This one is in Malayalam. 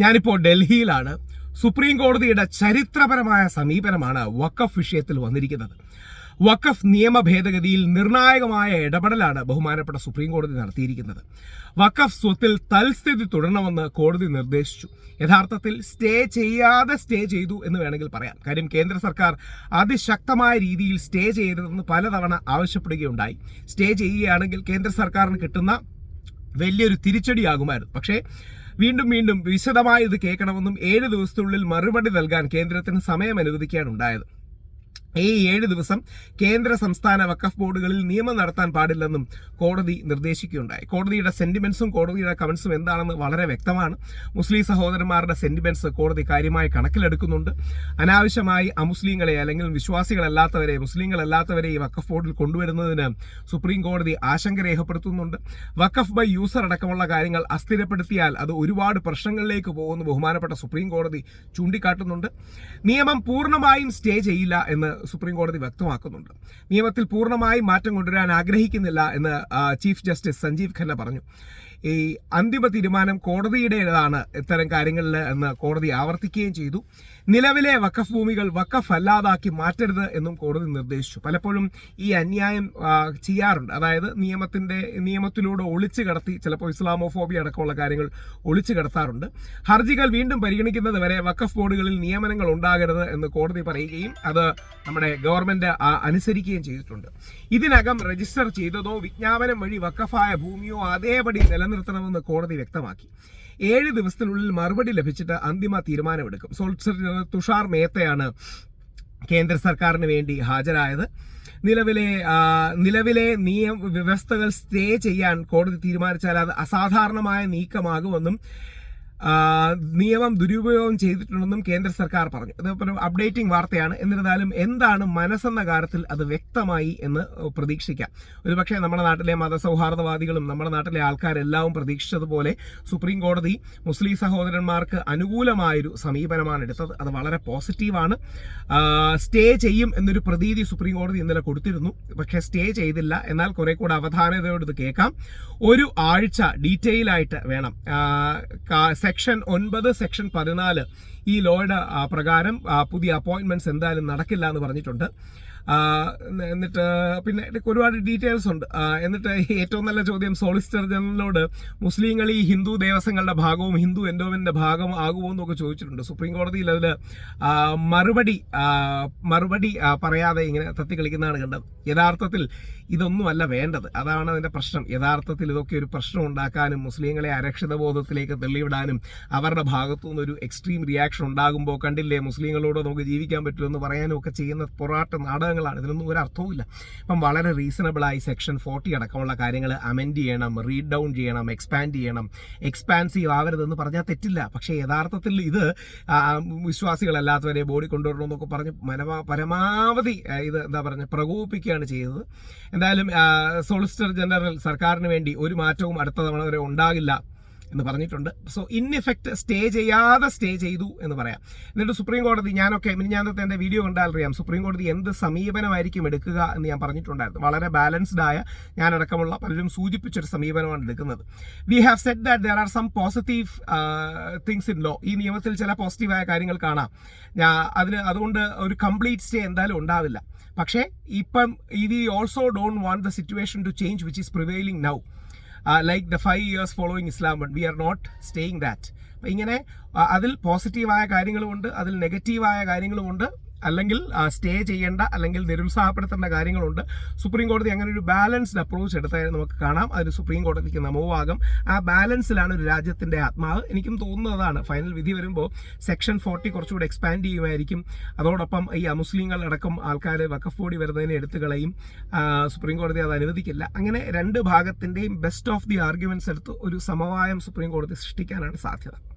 ഞാനിപ്പോൾ ഡൽഹിയിലാണ്. സുപ്രീം കോടതിയുടെ ചരിത്രപരമായ സമീപനമാണ് വഖഫ് വിഷയത്തിൽ വന്നിരിക്കുന്നത്. വഖഫ് നിയമ ഭേദഗതിയിൽ നിർണായകമായ ഇടപെടലാണ് ബഹുമാനപ്പെട്ട സുപ്രീം കോടതി നടത്തിയിരിക്കുന്നത്. വഖഫ് സ്വത്തിൽ തൽസ്ഥിതി തുടരണമെന്ന് കോടതി നിർദ്ദേശിച്ചു. യഥാർത്ഥത്തിൽ സ്റ്റേ ചെയ്യാതെ സ്റ്റേ ചെയ്തു എന്ന് വേണമെങ്കിൽ പറയാം. കാര്യം കേന്ദ്ര സർക്കാർ അതിശക്തമായ രീതിയിൽ സ്റ്റേ ചെയ്യരുതെന്ന് പലതവണ ആവശ്യപ്പെടുകയുണ്ടായി. സ്റ്റേ ചെയ്യുകയാണെങ്കിൽ കേന്ദ്ര സർക്കാരിന് കിട്ടുന്ന വലിയൊരു തിരിച്ചടിയാകുമായിരുന്നു. പക്ഷേ വീണ്ടും വീണ്ടും വിശദമായി ഇത് കേൾക്കണമെന്നും ഏഴ് ദിവസത്തിനുള്ളിൽ മറുപടി നൽകാൻ കേന്ദ്രത്തിന് സമയം അനുവദിക്കുകയാണ് ഉണ്ടായത്. ഈ ഏഴ് ദിവസം കേന്ദ്ര സംസ്ഥാന വക്കഫ് ബോർഡുകളിൽ നിയമം നടത്താൻ പാടില്ലെന്നും കോടതി നിർദ്ദേശിക്കുകയുണ്ടായി. കോടതിയുടെ സെന്റിമെന്റ്സും കോടതിയുടെ കമന്റ്സും എന്താണെന്ന് വളരെ വ്യക്തമാണ്. മുസ്ലിം സഹോദരന്മാരുടെ സെന്റിമെന്റ്സ് കോടതി കാര്യമായി കണക്കിലെടുക്കുന്നുണ്ട്. അനാവശ്യമായി അമുസ്ലിങ്ങളെ അല്ലെങ്കിൽ വിശ്വാസികളല്ലാത്തവരെ മുസ്ലിങ്ങളല്ലാത്തവരെ ഈ വക്കഫ് ബോർഡിൽ കൊണ്ടുവരുന്നതിന് സുപ്രീം കോടതി ആശങ്ക രേഖപ്പെടുത്തുന്നുണ്ട്. വക്കഫ് ബൈ യൂസർ അടക്കമുള്ള കാര്യങ്ങൾ അസ്ഥിരപ്പെടുത്തിയാൽ അത് ഒരുപാട് പ്രശ്നങ്ങളിലേക്ക് പോകുന്നു ബഹുമാനപ്പെട്ട സുപ്രീം കോടതി ചൂണ്ടിക്കാട്ടുന്നുണ്ട്. നിയമം പൂർണമായും സ്റ്റേ ചെയ്യില്ല എന്ന് സുപ്രീം കോടതി വ്യക്തമാക്കുന്നുണ്ട്. നിയമത്തിൽ പൂർണമായി മാറ്റം കൊണ്ടുവരാൻ ആഗ്രഹിക്കുന്നില്ല എന്ന് ചീഫ് ജസ്റ്റിസ് സഞ്ജീവ് ഖന്ന പറഞ്ഞു. ഈ അന്തിമ തീരുമാനം കോടതിയുടേതാണ് ഇത്തരം കാര്യങ്ങളിൽ എന്ന് കോടതി ആവർത്തിക്കുകയും ചെയ്തു. നിലവിലെ വഖഫ് ഭൂമികൾ വഖഫ് അല്ലാതാക്കി മാറ്റരുത് എന്നും കോടതി നിർദ്ദേശിച്ചു. പലപ്പോഴും ഈ അന്യായം ചെയ്യാറുണ്ട്. അതായത് നിയമത്തിന്റെ നിയമത്തിലൂടെ ഒളിച്ചു കടത്തി ചിലപ്പോൾ ഇസ്ലാമോഫോബിയ അടക്കമുള്ള കാര്യങ്ങൾ ഒളിച്ചു കടത്താറുണ്ട്. ഹർജികൾ വീണ്ടും പരിഗണിക്കുന്നത് വരെ വഖഫ് ബോർഡുകളിൽ നിയമനങ്ങൾ ഉണ്ടാകരുത് എന്ന് കോടതി പറയുകയും അത് നമ്മുടെ ഗവൺമെന്റ് അനുസരിക്കുകയും ചെയ്തിട്ടുണ്ട്. ഇതിനകം രജിസ്റ്റർ ചെയ്തതോ വിജ്ഞാപനം വഴി വഖഫായ ഭൂമിയോ അതേപടി നിലനിർത്തണമെന്ന് കോടതി വ്യക്തമാക്കി. ഏഴ് ദിവസത്തിനുള്ളിൽ മറുപടി ലഭിച്ചിട്ട് അന്തിമ തീരുമാനമെടുക്കും. സോളിസിറ്റർ തുഷാർ മേത്തയാണ് കേന്ദ്ര സർക്കാരിന് വേണ്ടി ഹാജരായത്. നിലവിലെ നിലവിലെ നിയമ വ്യവസ്ഥകൾ സ്റ്റേ ചെയ്യാൻ കോടതി തീരുമാനിച്ചാൽ അത് അസാധാരണമായ നീക്കമാകുമെന്നും നിയമം ദുരുപയോഗം ചെയ്തിട്ടുണ്ടെന്നും കേന്ദ്ര സർക്കാർ പറഞ്ഞു. അതേപോലെ അപ്ഡേറ്റിംഗ് വാർത്തയാണ്. എന്നിരുന്നാലും എന്താണ് മനസ്സെന്ന കാര്യത്തിൽ അത് വ്യക്തമായി എന്ന് പ്രതീക്ഷിക്കാം. ഒരുപക്ഷെ നമ്മുടെ നാട്ടിലെ മതസൗഹാർദ്ദവാദികളും നമ്മുടെ നാട്ടിലെ ആൾക്കാരെല്ലാം പ്രതീക്ഷിച്ചതുപോലെ സുപ്രീം കോടതി മുസ്ലിം സഹോദരന്മാർക്ക് അനുകൂലമായൊരു സമീപനമാണ് എടുത്തത്. അത് വളരെ പോസിറ്റീവാണ്. സ്റ്റേ ചെയ്യും എന്നൊരു പ്രതീതി സുപ്രീം കോടതി ഇന്നലെ കൊടുത്തിരുന്നു. പക്ഷേ സ്റ്റേ ചെയ്തില്ല. എന്നാൽ കുറെ കൂടെ അവധാനതയോട് ഇത് കേൾക്കാം. ഒരു ആഴ്ച ഡീറ്റെയിൽ ആയിട്ട് വേണം സെക്ഷൻ ഒൻപത് സെക്ഷൻ പതിനാല് ഈ ലോയുടെ പ്രകാരം പുതിയ അപ്പോയിന്റ്മെന്റ്സ് എന്തായാലും നടക്കില്ല എന്ന് പറഞ്ഞിട്ടുണ്ട്. എന്നിട്ട് പിന്നെ ഒരുപാട് ഡീറ്റെയിൽസ് ഉണ്ട്. എന്നിട്ട് ഏറ്റവും നല്ല ചോദ്യം സോളിസിറ്റർ ജനറലിനോട് മുസ്ലിങ്ങൾ ഈ ഹിന്ദു ദേവസ്വങ്ങളുടെ ഭാഗവും ഹിന്ദു എൻഡോമെന്റിന്റെ ഭാഗവും ആകുമോ എന്നൊക്കെ ചോദിച്ചിട്ടുണ്ട്. സുപ്രീം കോടതിയിൽ അതിൽ മറുപടി മറുപടി പറയാതെ ഇങ്ങനെ തത്തി കളിക്കുന്നതാണ് കണ്ടത്. യഥാർത്ഥത്തിൽ ഇതൊന്നുമല്ല വേണ്ടത്. അതാണ് അതിന്റെ പ്രശ്നം. യഥാർത്ഥത്തിൽ ഇതൊക്കെ ഒരു പ്രശ്നം ഉണ്ടാക്കാനും മുസ്ലിങ്ങളെ അരക്ഷിത ബോധത്തിലേക്ക് തള്ളിവിടാനും അവരുടെ ഭാഗത്തു നിന്നൊരു എക്സ്ട്രീം റിയാക്ഷൻ ഉണ്ടാകുമ്പോൾ കണ്ടില്ലേ മുസ്ലിങ്ങളോട് നമുക്ക് ജീവിക്കാൻ പറ്റുമെന്ന് പറയാനും ഒക്കെ ചെയ്യുന്ന പൊറാട്ട നാടകങ്ങളാണ് ഇതിനൊന്നും ഒരു അർത്ഥവുമില്ല അപ്പം വളരെ റീസണബിളായി സെക്ഷൻ ഫോർട്ടി അടക്കമുള്ള കാര്യങ്ങൾ അമെൻഡ് ചെയ്യണം റീഡ് ഡൗൺ ചെയ്യണം എക്സ്പാൻഡ് ചെയ്യണം. എക്സ്പാൻസീവ് ആവരുതെന്ന് പറഞ്ഞാൽ തെറ്റില്ല. പക്ഷേ യഥാർത്ഥത്തിൽ ഇത് വിശ്വാസികളല്ലാത്തവരെ ബോഡി കൊണ്ടുവരണമെന്നൊക്കെ പറഞ്ഞ് മനമാ പരമാവധി ഇത് എന്താ പറയുക പ്രകോപിപ്പിക്കുകയാണ് ചെയ്തത്. എന്തായാലും സോളിസിറ്റർ ജനറൽ സർക്കാരിന് വേണ്ടി ഒരു മാറ്റവും അടുത്ത തവണ വരെ ഉണ്ടാകില്ല. എന്ന് പറഞ്ഞിട്ടുണ്ട്. സോ ഇൻ ഇഫക്റ്റ് സ്റ്റേ ചെയ്യാതെ സ്റ്റേ ചെയ്തു എന്ന് പറയാം. എന്നിട്ട് സുപ്രീം കോടതി ഞാനൊക്കെ മിനി ഞാൻ എന്റെ വീഡിയോ കണ്ടാൽ അറിയാം സുപ്രീം കോടതി എന്ത് സമീപനമായിരിക്കും എടുക്കുക എന്ന് ഞാൻ പറഞ്ഞിട്ടുണ്ടായിരുന്നു. വളരെ ബാലൻസ്ഡ് ആയ ഞാനടക്കമുള്ള പലരും സൂചിപ്പിച്ചൊരു സമീപനമാണ് എടുക്കുന്നത്. We have set that there are some positive things in law ഈ നിയമത്തിൽ ചില പോസിറ്റീവായ കാര്യങ്ങൾ കാണാം. ഞാൻ അതിന് അതുകൊണ്ട് ഒരു കംപ്ലീറ്റ് സ്റ്റേ എന്തായാലും ഉണ്ടാവില്ല. പക്ഷേ ഇപ്പം we also don't want the situation to change which is prevailing now like the five years following Islam we are not staying that അപ്പം ഇങ്ങനെ അതിൽ പോസിറ്റീവായ കാര്യങ്ങളുമുണ്ട് അതിൽ നെഗറ്റീവായ കാര്യങ്ങളുമുണ്ട് അല്ലെങ്കിൽ സ്റ്റേ ചെയ്യേണ്ട അല്ലെങ്കിൽ നിരുത്സാഹപ്പെടുത്തേണ്ട കാര്യങ്ങളുണ്ട്. സുപ്രീം കോടതി അങ്ങനെ ഒരു ബാലൻസ്ഡ് അപ്രോച്ച് എടുത്താൽ നമുക്ക് കാണാം. അതിന് സുപ്രീം കോടതിക്ക് നമോവാകും ആ ബാലൻസിലാണ് ഒരു രാജ്യത്തിന്റെ ആത്മാവ്. എനിക്കും തോന്നുന്നതാണ് ഫൈനൽ വിധി വരുമ്പോൾ സെക്ഷൻ ഫോർട്ടി കുറച്ചുകൂടി എക്സ്പാൻഡ് ചെയ്യുമായിരിക്കും. അതോടൊപ്പം ഈ അമുസ്ലിങ്ങളടക്കം ആൾക്കാർ വക്കഫ് ബോഡി വരുന്നതിനെ എടുത്തു കളയും. സുപ്രീം കോടതി അത് അനുവദിക്കില്ല. അങ്ങനെ രണ്ട് ഭാഗത്തിന്റെയും ബെസ്റ്റ് ഓഫ് ദി ആർഗ്യുമെന്റ്സ് എടുത്ത് ഒരു സമവായം സുപ്രീം കോടതി സൃഷ്ടിക്കാനാണ് സാധ്യത.